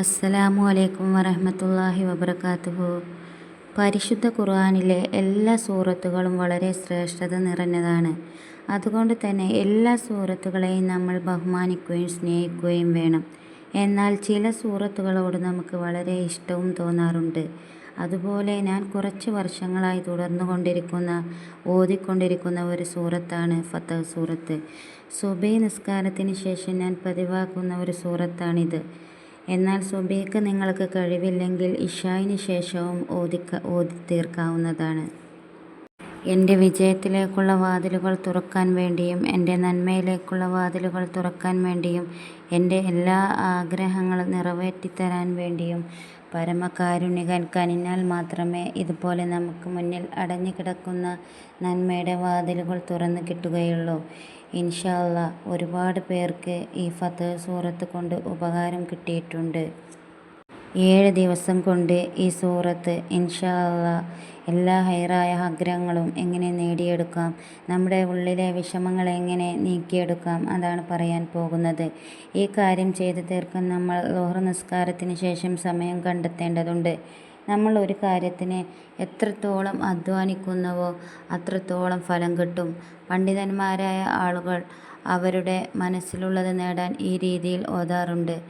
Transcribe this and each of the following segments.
അസ്സലാമു അലൈക്കും വറഹമത്തല്ലാഹി വബറകാതുഹു. പരിശുദ്ധ ഖുർആാനിലെ എല്ലാ സൂറത്തുകളും വളരെ ശ്രേഷ്ഠത നിറഞ്ഞതാണ്. അതുകൊണ്ട് തന്നെ എല്ലാ സൂറത്തുകളെയും നമ്മൾ ബഹുമാനിക്കുകയും സ്നേഹിക്കുകയും വേണം. എന്നാൽ ചില സൂറത്തുകളോട് നമുക്ക് വളരെ ഇഷ്ടവും തോന്നാറുണ്ട്. അതുപോലെ ഞാൻ കുറച്ച് വർഷങ്ങളായി തുടർന്നു കൊണ്ടിരിക്കുന്ന ഓതിക്കൊണ്ടിരിക്കുന്ന ഒരു സൂറത്താണ് ഫത്തഹ് സൂറത്ത്. സുബൈ നിസ്കാരത്തിന് ശേഷം ഞാൻ പതിവാക്കുന്ന ഒരു സൂറത്താണിത്. എന്നാൽ സുബഹിക്ക് നിങ്ങൾക്ക് കഴിവില്ലെങ്കിൽ ഇഷായിന് ശേഷവും ഓതി തീർക്കാവുന്നതാണ് എന്റെ വിജയത്തിലേക്കുള്ള വാതിലുകൾ തുറക്കാൻ വേണ്ടിയും എന്റെ നന്മയിലേക്കുള്ള വാതിലുകൾ തുറക്കാൻ വേണ്ടിയും എന്റെ എല്ലാ ആഗ്രഹങ്ങളും നിറവേറ്റിത്തരാൻ വേണ്ടിയും പരമകാരുണികൻ കനിഞ്ഞാൽ മാത്രമേ ഇതുപോലെ നമുക്ക് മുന്നിൽ അടഞ്ഞുകിടക്കുന്ന നന്മയുടെ വാതിലുകൾ തുറന്നു കിട്ടുകയുള്ളൂ. ഇൻഷാല്ല ഒരുപാട് പേർക്ക് ഈ ഫത്ത് സൂറത്ത് കൊണ്ട് ഉപകാരം കിട്ടിയിട്ടുണ്ട്. ഏഴ് ദിവസം കൊണ്ട് ഈ സൂറത്ത് ഇൻഷാ എല്ലാ ഹൈറായ ആഗ്രഹങ്ങളും എങ്ങനെ നേടിയെടുക്കാം? നമ്മുടെ ഉള്ളിലെ വിഷമങ്ങൾ എങ്ങനെ നീക്കിയെടുക്കാം? അതാണ് പറയാൻ പോകുന്നത്. ഈ കാര്യം ചെയ്തു തീർക്കാൻ നമ്മൾ ലോഹർ നിസ്കാരത്തിന് ശേഷം സമയം കണ്ടെത്തേണ്ടതുണ്ട്. നമ്മൾ ഒരു കാര്യത്തിന് എത്രത്തോളം അധ്വാനിക്കുന്നുവോ അത്രത്തോളം ഫലം കിട്ടും. പണ്ഡിതന്മാരായ ആളുകൾ അവരുടെ മനസ്സിലുള്ളത് നേടാൻ ഈ രീതിയിൽ ഓതാറുണ്ട്.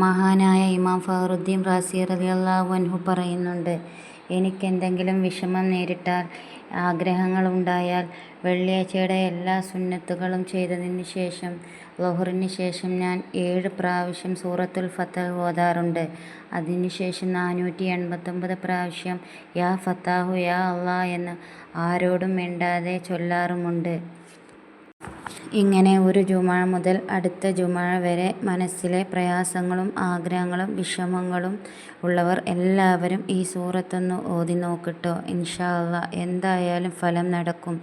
മഹാനായ ഇമാം ഫഹറുദ്ദീൻ റാസി റളിയല്ലാഹു അൻഹു പറയുന്നുണ്ട് എനിക്കെന്തെങ്കിലും വിഷമം നേരിട്ടാൽ ആഗ്രഹങ്ങളുണ്ടായാൽ വെള്ളിയാഴ്ചയുടെ എല്ലാ സുന്നത്തുകളും ചെയ്തതിന് ശേഷം ലൊഹറിന് ശേഷം ഞാൻ ഏഴ് പ്രാവശ്യം സൂറത്തുൽ ഫത്തഹ് ഓതാറുണ്ട്. അതിനുശേഷം നാനൂറ്റി എൺപത്തൊമ്പത് പ്രാവശ്യം യാ ഫത്താഹു യാ അള്ളാ എന്ന് ആരോടും മിണ്ടാതെ ചൊല്ലാറുമുണ്ട്. ഇങ്ങനെ ഒരു ജുമാഴ മുതൽ അടുത്ത ജുമാഴ വരെ മനസ്സിലെ പ്രയാസങ്ങളും ആഗ്രഹങ്ങളും വിഷമങ്ങളും ഉള്ളവർ എല്ലാവരും ഈ സൂറത്തൊന്ന് ഓതി നോക്കിട്ടോ. ഇൻഷാ അല്ലാ എന്തായാലും ഫലം നടക്കും.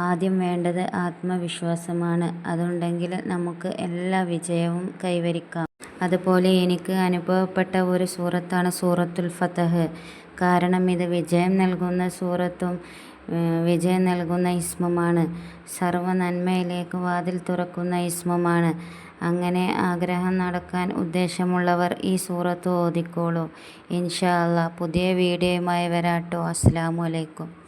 ആദ്യം വേണ്ടത് ആത്മവിശ്വാസമാണ്. അതുണ്ടെങ്കിൽ നമുക്ക് എല്ലാ വിജയവും കൈവരിക്കാം. അതുപോലെ എനിക്ക് അനുഭവപ്പെട്ട ഒരു സൂറത്താണ് സൂറത്തുൽ ഫതഹ്. കാരണം ഇത് വിജയം നൽകുന്ന സൂറത്തും വിജയം നൽകുന്ന ഇസ്മമാണ്. സർവ നന്മയിലേക്ക് വാതിൽ തുറക്കുന്ന ഇസ്മമാണ്. അങ്ങനെ ആഗ്രഹം നടക്കാൻ ഉദ്ദേശമുള്ളവർ ഈ സൂറത്ത് ഓതിക്കോളൂ. ഇൻഷാ അല്ലാ പുതിയ വീഡിയോയുമായി വരാട്ടോ. അസ്സലാമു അലൈക്കും.